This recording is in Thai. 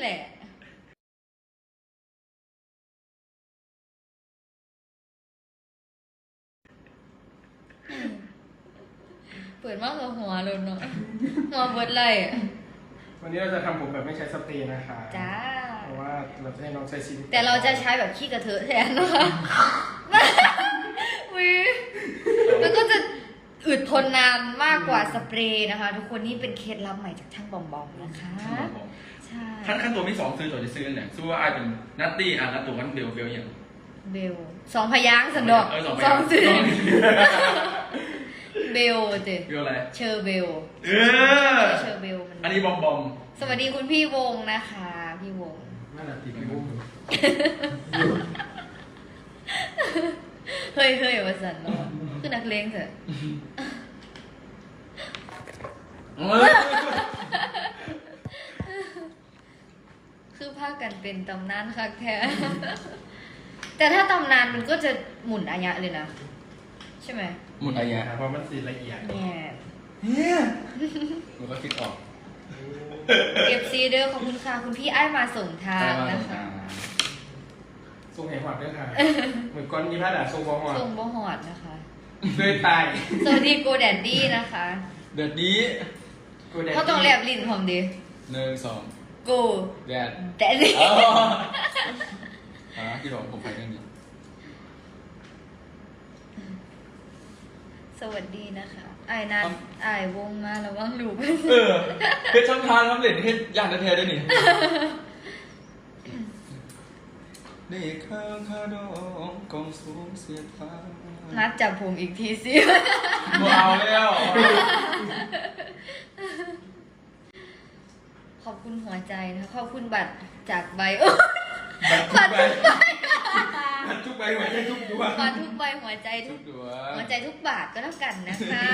แหละเปิดมากกว่าหัวเลยเนาะหัวเบิดเลยอะวันนี้เราจะทำผมแบบไม่ใช้สเปรย์นะคะ จ้า เพราะว่าเราจะให้น้องใช้ชีวิตแต่เราจะใช้แบบขี้กระเทอะแทนนะคะวิมันก็จะอึด ทนนานมากกว่าสเปรย์นะคะ ทุกคนนี่เป็นเคล็ดลับใหม่จากช่างบอมบอมนะคะ ใช่ขั้นขั้นตัวมีสองซื้อตัวจะซื้อเนี่ยซื้อว่าไอายเป็นนัตตี้อะนัตตัวกันเบลเบลอย่างเบลสองพยางค์สันดอกเออสองไปสองสื่อสองเบลเจเบลอะไรเชอร์เบลเออเชอร์เบลมันอันนี้บอมบอมสวัสดีคุณพี่วงนะคะ พี่วงนั่นแหละติดรูปเฮ้ยเฮ้ยว่าสันเนาะคือนักเลงเถอะเออ คือภาคกันเป็นตำนานคักแท้ แต่ถ้าตำนานมันก็จะหมุนอายะเลยนะ ใช่ไหมหมุนอะไรเงี้ยเพราะมันสีละเอียดแง่เนี่ยมันก็คิดออกเอฟซีเด้อขอบคุณค่ะ คุณพี่ไอ้ายมาส่งทางนะคะ ทรงแห่งหวัดด้วยค่ะ เหมือนก้อนยี่ห้าดาทรงบอหวัดส่งบ่หอดนะคะเลยตาย สวัสดีโกแดดดี้นะคะ เดือดนี้ กูแดดเขาต้องแลบลิ้นผมดิหนึ่งสองโกแดดแดดดี้อ๋ออ่าที่บอกผมไปเรื่องนี้สวัสดีนะคะไอ้ายนัดไอ้ายวงมาระวังลูกเออเพชรช่างทานทำเหรียญเพชรย่างแท้ๆด้วยนี่นี่ข้าวข้าวดองกองสูงเสียดฟ้านัดจับผมอีกทีสิบ่เอาแล้ว ข อบคุณหัวใจนะคะขอบคุณบัตรจากใบบัตรทุกใบบัตรทุกใบหัวใจทุกดวงบัตรทุกใบหัวใจทุทุกกดวง หัวใจทุกบาทก็แล้วกันนะคะ